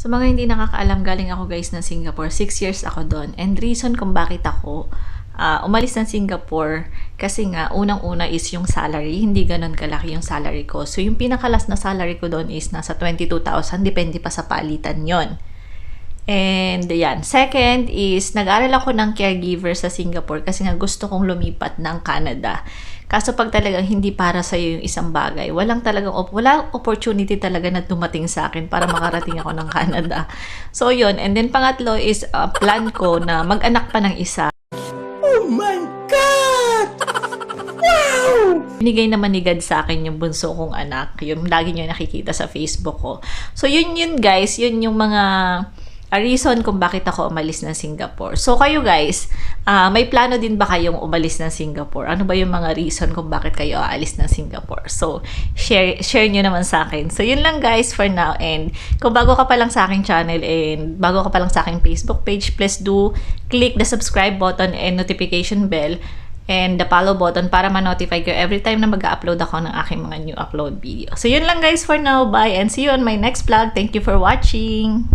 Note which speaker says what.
Speaker 1: Sa mga hindi nakakaalam, galing ako guys ng Singapore. Six years ako doon. And reason kung bakit ako ah, umalis ng Singapore, kasi nga, unang-una is yung salary. Hindi ganun kalaki yung salary ko. So, yung pinakalas na salary ko doon is nasa 22,000. Depende pa sa palitan yon And yan. Second is, nag-aral ako ng caregiver sa Singapore kasi nga gusto kong lumipat ng Canada. Kaso pag talagang hindi para sa yung isang bagay, walang talagang op- wala opportunity talaga na dumating sa akin para makarating ako ng Canada. So yun, and then pangatlo is uh, plan ko na mag-anak pa ng isa.
Speaker 2: Oh my God! Wow!
Speaker 1: Binigay naman ni God sa akin yung bunso kong anak. Yung lagi nyo nakikita sa Facebook ko. So, yun yun guys. Yun yung mga a reason kung bakit ako umalis ng Singapore. So, kayo guys, ah, may plano din ba kayong umalis ng Singapore? Ano ba yung mga reason kung bakit kayo aalis ng Singapore? So, share, share nyo naman sa akin. So, yun lang guys for now. And kung bago ka pa lang sa aking channel and bago ka pa lang sa aking Facebook page, please do click the subscribe button and notification bell and the follow button para ma-notify kayo every time na mag-upload ako ng aking mga new upload video. So, yun lang guys for now. Bye and see you on my next vlog. Thank you for watching!